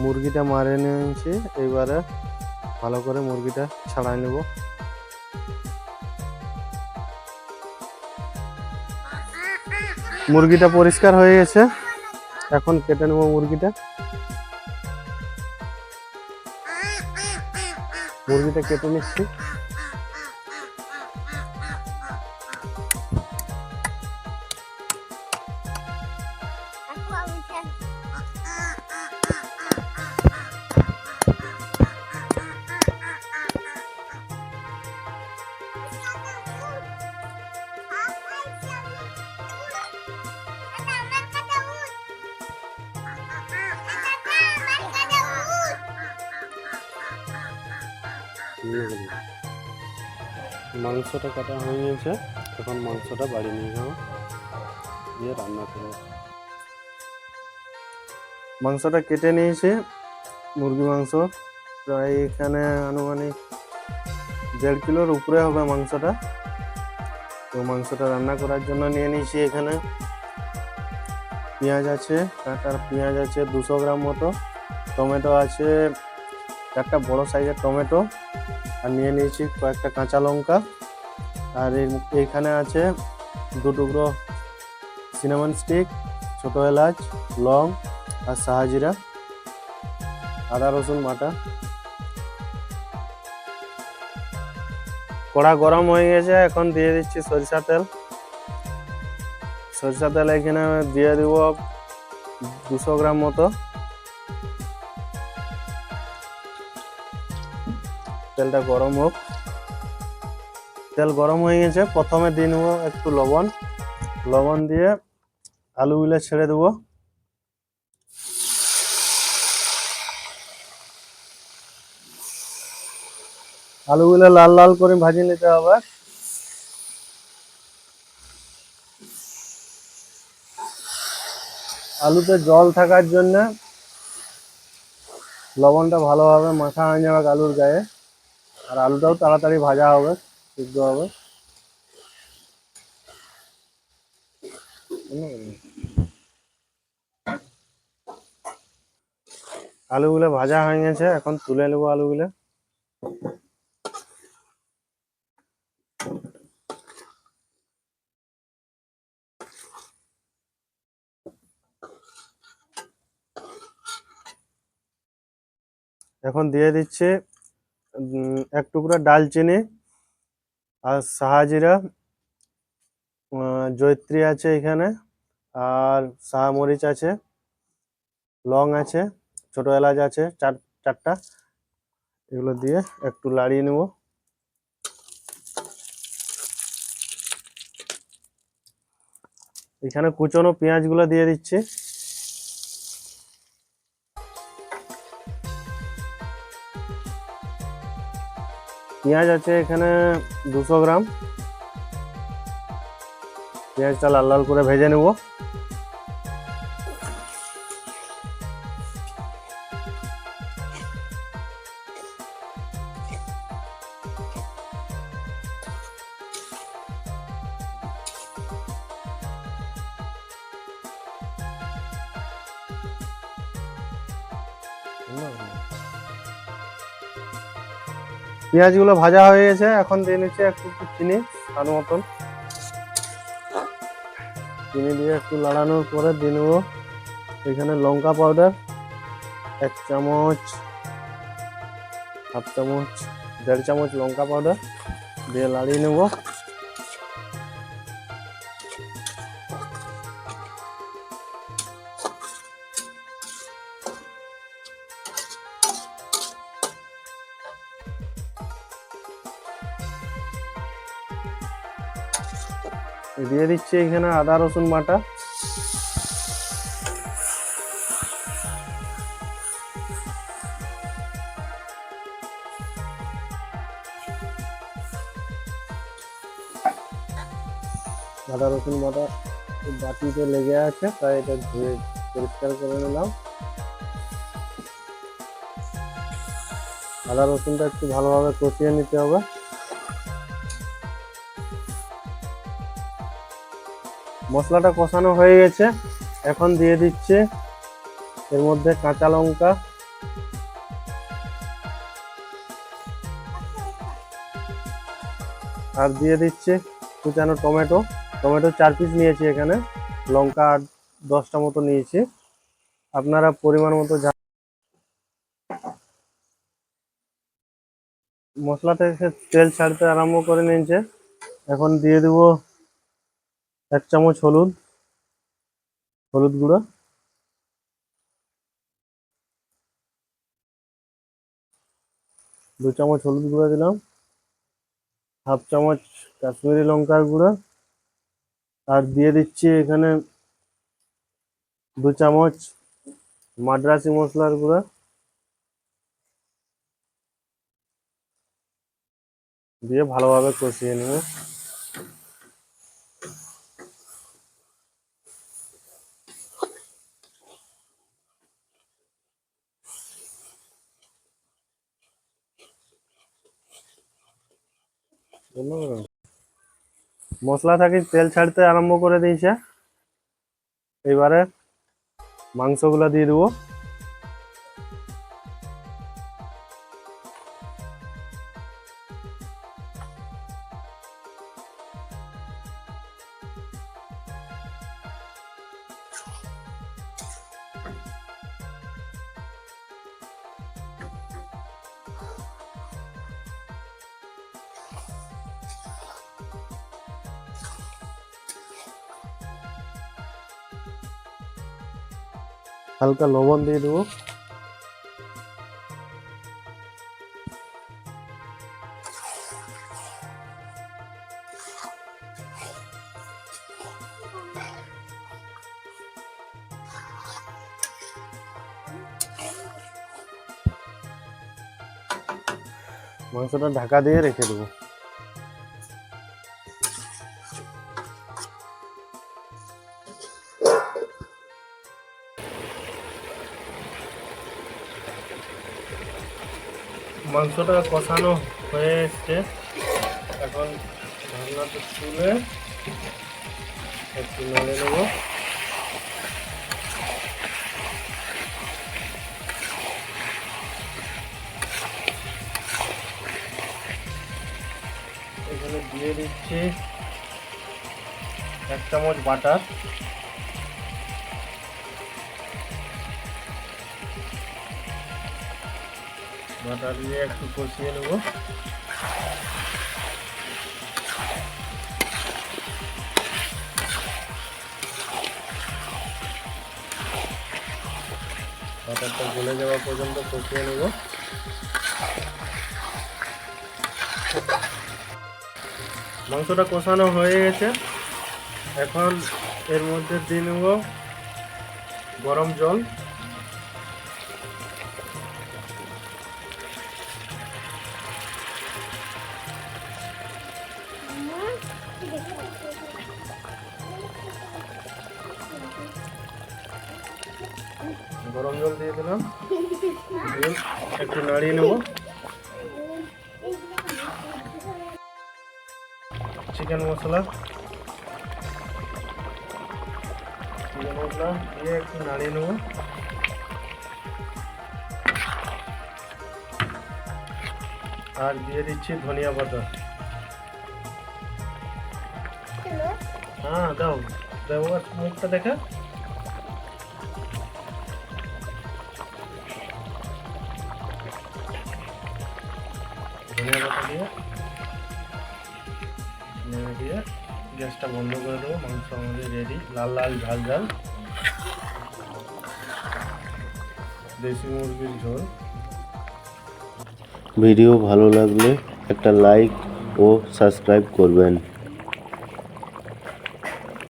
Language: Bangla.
মুরগিটা মারে নিয়েছি, এবারে ভালো করে মুরগিটা ছাড়াই নেব। মুরগিটা পরিষ্কার হয়ে গেছে, এখন কেটে নেব মুরগিটা। মুরগিটা কেটে নিচ্ছি। মাংসটা কাটা হয়ে গেছে এখন মাংসটা বাড়ি নিয়ে যাব দিয়ে রান্না করব মাংসটা কেটে নিয়েছি, মুরগি মাংস। প্রায় এখানে আনুমানিক দেড় কিলোর উপরে হবে মাংসটা। তো মাংসটা রান্না করার জন্য নিয়ে নিয়েছি এখানে। পেঁয়াজ আছে, কাঁটার পেঁয়াজ আছে দুশো গ্রাম মতো। টমেটো আছে চারটা বড় সাইজের টমেটো। আর নিয়ে নিয়েছি কয়েকটা কাঁচা লঙ্কা। আর এইখানে আছে দু টুকরো সিনেমন স্টিক ছোটো এলাচ, লং আর সাহাজিরা আদা, রসুন বাটা। কড়া গরম হয়ে গেছে, এখন দিয়ে দিচ্ছি সরিষা তেল। সরিষা তেল এখানে দিয়ে দেবো দুশো গ্রাম মতো। তেলটা গরম হোক। তেল গরম হয়ে গেছে। প্রথমে দিয়ে নেব একটু লবণ। লবণ দিয়ে আলুগুলো ছেড়ে দেবো। আলুগুলো লাল লাল করে ভাজি নিতে হবে। আলুতে জল থাকার জন্য লবণটা ভালোভাবে মাখা হয়ে যাবে আলুর গায়ে। আর আলুটাও তাড়াতাড়ি ভাজা হবে, সিদ্ধ হবে। আলুগুলো ভাজা হয়ে গেছে, এখন তুলে নেব আলুগুলো। এখন দিয়ে দিচ্ছি এক টুকরা ডালচিনি আর সাহাজিরা আহ, জয়িত্রী আছে এখানে আর শাহমরিচ আছে লং আছে ছোট এলাচ আছে চার চারটা। এগুলো দিয়ে একটু লাড়িয়ে নেব। এখানে কুচনো পেঁয়াজগুলো দিয়ে দিচ্ছি। পেঁয়াজ আছে এখানে দুশো গ্রাম। পেঁয়াজটা লাল লাল করে ভেজে নেব। পেঁয়াজগুলো ভাজা হয়ে গেছে, এখন দিয়ে নিচ্ছে একটু একটু চিনি, স্বাদ মতন। চিনি দিয়ে একটু লাড়ানোর পরে দিয়ে নেব এখানে লঙ্কা পাউডার এক চামচ, হাফ চামচ, দেড় চামচ লঙ্কা পাউডার দিয়ে লাড়িয়ে নেব। দিয়ে দিচ্ছি এখানে আদা, রসুন বাটা। আদা, রসুন বাটা বাটিতে লেগে আছে, তাই এটা ধুয়ে পরিষ্কার করে নিলাম। আদা, রসুনটা একটু ভালোভাবে কষিয়ে নিতে হবে। মশলাটা কষানো হয়ে গেছে। এখন দিয়ে দিচ্ছে এর মধ্যে কাঁচা লঙ্কা। আর দিয়ে দিচ্ছে কুচানো টমেটো। টমেটো চার পিস নিয়েছি এখানে। লঙ্কা আর দশটা মতো নিয়েছি। আপনারা পরিমাণ মতো যা মশলাটা তেল ছাড়তে আরম্ভ করে নিয়েছে। এখন দিয়ে দেবো এক চামচ হলুদ হলুদ গুঁড়ো, দু চামচ হলুদ গুঁড়ো দিলাম, হাফ চামচ কাশ্মীরি লঙ্কার গুঁড়ো, আর দিয়ে দিচ্ছি এখানে দু চামচ মাদ্রাসি মশলার গুঁড়ো। দিয়ে ভালোভাবে কষিয়ে নেব। মশলা থাকি তেল ছাড়তে আরম্ভ করে দিয়েছে। এবারে মাংসগুলো দিয়ে দেবো। হালকা লবণ দিয়ে দেবো। মাংসটা ঢাকা দিয়ে রেখে দেবো। মাংসটা কষানো হয়ে এসছে এখন ঢাকনাটা তুলে একটু নেড়ে নেব। এখানে দিয়ে দিচ্ছি এক চামচ বাটার। বাটার দিয়ে একটু কষিয়ে নেব। বাটারটা গলে যাওয়া পর্যন্ত কষিয়ে নেব। মাংসটা কষানো হয়ে গেছে। এখন এর মধ্যে দিয়ে নেব গরম জল। গরম জল দিয়ে দিলাম। একটু নাড়িয়ে নেব। চিকেন মশলা। চিকেন মশলা দিয়ে একটু নাড়িয়ে নেব। আর দিয়ে দিচ্ছি ধনিয়া পাতা। হ্যাঁ দাও আর মুখটা দেখা। ধনিয়া পাতা দিয়ে নেমে দিয়ে গ্যাসটা বন্ধ করে দেবো, মাংস আমাদের রেডি লাল লাল, ঝাল ঝাল। দেশি মুরগির ঝোল। ভিডিও ভালো লাগলে একটা লাইক ও সাবস্ক্রাইব করবেন।